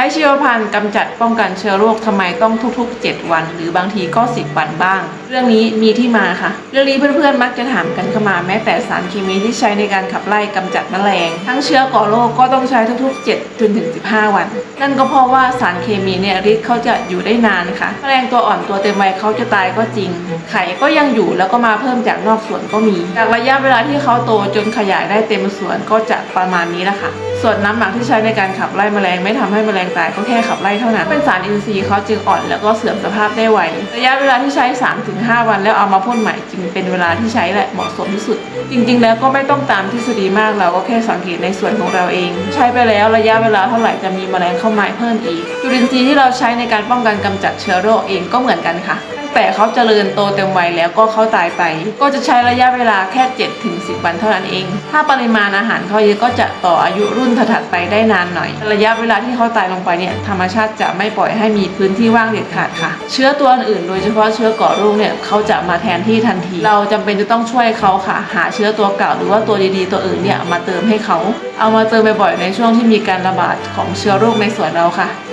ช้ชีวพันธุ์กำจัดป้องกันเชื้อโรคทำไมต้องทุกๆ 7 วัน หรือบางทีก็ 10 วันบ้าง เรื่องนี้มีที่มาค่ะ เรื่องนี้เพื่อนๆมักจะถามกันเข้ามาแม้แต่สารเคมีที่ใช้ในการขับไล่กำจัดแมลง ทั้งเชื้อก่อโรคก็ต้องใช้ทุกๆ 7จนถึง 15 วัน นั่นก็เพราะว่าสารเคมีเนี่ยฤทธิ์เขาจะอยู่ได้นานค่ะแมลงตัวอ่อนตัวเต็มวัยเขาจะตายก็จริง ไข่ก็ยังอยู่แล้วก็มาเพิ่มจากนอกสวนก็มีจากระยะเวลาที่เขาโตจนขยายได้เต็มสวนก็จะประมาณนี้แหละค่ะ ส่วนน้ำหมักที่ใช้ในการขับไล่แมลงไม่ทำให้แมลงตายก็แค่ขับไล่เท่านั้น เป็นสารอินทรีย์เขาจึงอ่อนแล้วก็เสื่อมสภาพได้ไว ระยะเวลาที่ใช้ 3-5 วันแล้วเอามาพ่นใหม่จึงเป็นเวลาที่ใช้แหละเหมาะสมที่สุด จริงๆ แล้วก็ไม่ต้องตามทฤษฎีมากเราก็แค่สังเกตในส่วนของเราเอง ใช้ไปแล้วระยะเวลาเท่าไหร่จะมีแมลงเข้ามาเพิ่มอีกจุลินทรีย์ที่เราใช้ในการป้องกันกำจัดเชื้อโรคเองก็เหมือนกันค่ะ แต่เขาเจริญโตเต็มวัยแล้วก็เขาตายไป ก็จะใช้ระยะเวลาแค่7ถึง10 วันเท่านั้นเอง ถ้าปริมาณอาหารเขาเยอะก็จะต่ออายุรุ่นถัดๆไปได้นานหน่อย ระยะเวลาที่เขาตายลงไปเนี่ยธรรมชาติจะไม่ปล่อยให้มีพื้นที่ว่างเด็ดขาดค่ะ เชื้อตัวอื่นโดยเฉพาะเชื้อก่อโรคเนี่ยเขาจะมาแทนที่ทันที เราจำเป็นจะต้องช่วยเขาค่ะ หาเชื้อตัวเก่าหรือว่าตัวดีๆตัวอื่นเนี่ยมาเติมให้เขา เอามาเติมบ่อยๆในช่วงที่มีการระบาดของเชื้อโรคในสวนเราค่ะ